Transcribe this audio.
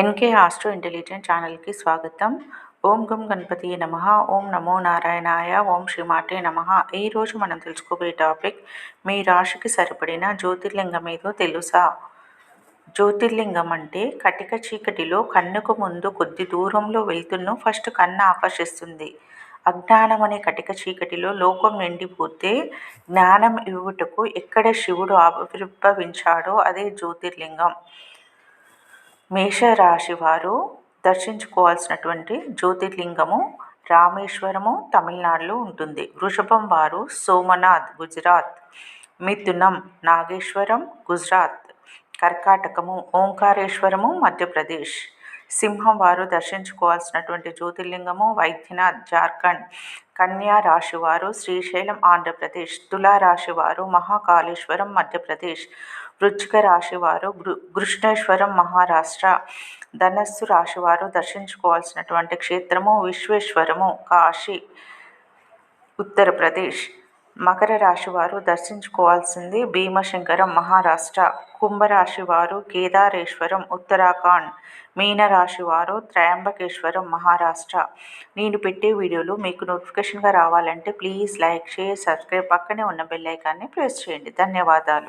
NK astro intelligent ఛానల్కి స్వాగతం. ఓం గం గణపతి నమ. ఓం నమో నారాయణాయ. ఓం శ్రీమాటే నమ. ఈరోజు మనం తెలుసుకోబోయే టాపిక్ మీ రాశికి సరిపడిన జ్యోతిర్లింగం ఏదో తెలుసా? జ్యోతిర్లింగం అంటే కటిక చీకటిలో కన్నుకు ముందు కొద్ది దూరంలో వెళ్తున్న ఫస్ట్ కన్ను ఆకర్షిస్తుంది. అజ్ఞానం అనే కటిక చీకటిలో లోకం నిండిపోతే జ్ఞానం ఇవ్వుటకు ఎక్కడ శివుడు ఆవిర్భవించాడో అదే జ్యోతిర్లింగం. మేషరాశి వారు దర్శించుకోవాల్సినటువంటి జ్యోతిర్లింగము రామేశ్వరము తమిళనాడులో ఉంటుంది. వృషభం వారు సోమనాథ్ గుజరాత్. మిథునం నాగేశ్వరం గుజరాత్. కర్కాటకము ఓంకారేశ్వరము మధ్యప్రదేశ్. సింహం వారు దర్శించుకోవాల్సినటువంటి జ్యోతిర్లింగము వైద్యనాథ్ జార్ఖండ్ కన్యా రాశివారు శ్రీశైలం ఆంధ్రప్రదేశ్ తులారాశివారు మహాకాళేశ్వరం మధ్యప్రదేశ్ వృచ్చిక రాశివారు కృష్ణేశ్వరం మహారాష్ట్ర ధనస్సు రాశివారు దర్శించుకోవాల్సినటువంటి క్షేత్రము విశ్వేశ్వరము కాశీ ఉత్తరప్రదేశ్ మకర రాశి వారు దర్శించుకోవాల్సింది భీమశంకరం మహారాష్ట్ర. కుంభరాశి వారు కేదారేశ్వరం ఉత్తరాఖండ్. మీనరాశి వారు త్రయంబకేశ్వరం మహారాష్ట్ర. నేను పెట్టే వీడియోలు మీకు నోటిఫికేషన్గా రావాలంటే ప్లీజ్ లైక్ షేర్ సబ్స్క్రైబ్ పక్కనే ఉన్న బెల్ ఐకాన్ని ప్రెస్ చేయండి. ధన్యవాదాలు.